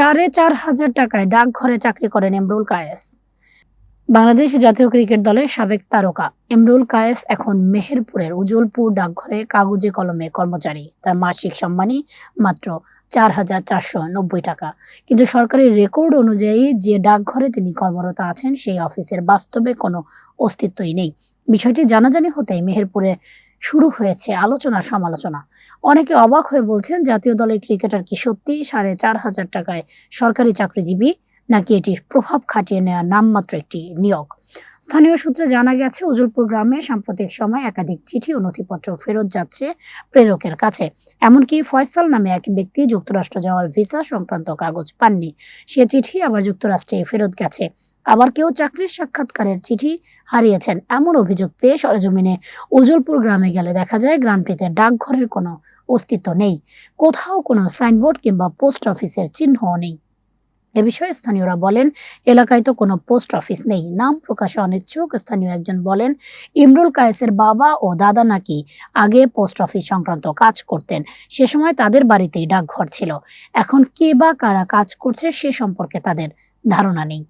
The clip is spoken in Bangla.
সাড়ে চার হাজার টাকায় ডাকঘরে চাকরি করেন এমরুল কায়েস। বাংলাদেশ জাতীয় ক্রিকেট দলের সাবেক তারকা। এমরুল কায়েস এখন মেহেরপুরের উজ্জ্বলপুর ডাকঘরে কাগজে কলমে কর্মচারী। তার মাসিক সম্মানী মাত্র চার হাজার চারশো নব্বই টাকা। কিন্তু সরকারি রেকর্ড অনুযায়ী যে ডাকঘরে তিনি কর্মরত আছেন, সেই অফিসের বাস্তবে কোনো অস্তিত্বই নেই। বিষয়টি জানাজানি হতেই মেহেরপুরে শুরু হয়েছে আলোচনা সমালোচনা। অনেকে অবাক হয়ে বলছেন, জাতীয় দলের ক্রিকেটার কি সত্যি সাড়ে চার হাজার টাকায় সরকারি চাকরিজীবী? নাকি এটি প্রভাব খাটিয়ে নেওয়া নামমাত্র একটি নিয়োগ? স্থানীয় সূত্রে জানা গেছে, উজলপুর গ্রামে সাম্প্রতিক সময় একাধিক চিঠি ও নথিপত্র ফেরত যাচ্ছে প্রেরকের কাছে। এমনকি ফয়সাল নামে এক ব্যক্তি যুক্তরাষ্ট্র যাওয়ার ভিসা সংক্রান্ত কাগজ পাননি। সে চিঠি আবার যুক্তরাষ্ট্রে ফেরত গেছে। আবার কেউ চাকরির সাক্ষাৎকারের চিঠি হারিয়েছেন এমন অভিযোগ পেয়ে সরেজমিনে উজলপুর গ্রামে গেলে দেখা যায় গ্রামটিতে ডাকঘরের কোনো অস্তিত্ব নেই। কোথাও কোনো সাইনবোর্ড কিংবা পোস্ট অফিসের চিহ্নও নেই। এ বিষয়ে স্থানীয়রা বলেন, এলাকায় তো কোনো পোস্ট অফিস নেই। নাম প্রকাশে অনিচ্ছুক স্থানীয় একজন বলেন, ইমরুল কায়েসের বাবা ও দাদা নাকি আগে পোস্ট অফিস সংক্রান্ত কাজ করতেন। সে সময় তাদের বাড়িতেই ডাকঘর ছিল। এখন কে বা কারা কাজ করছে সে সম্পর্কে তাদের ধারণা নেই।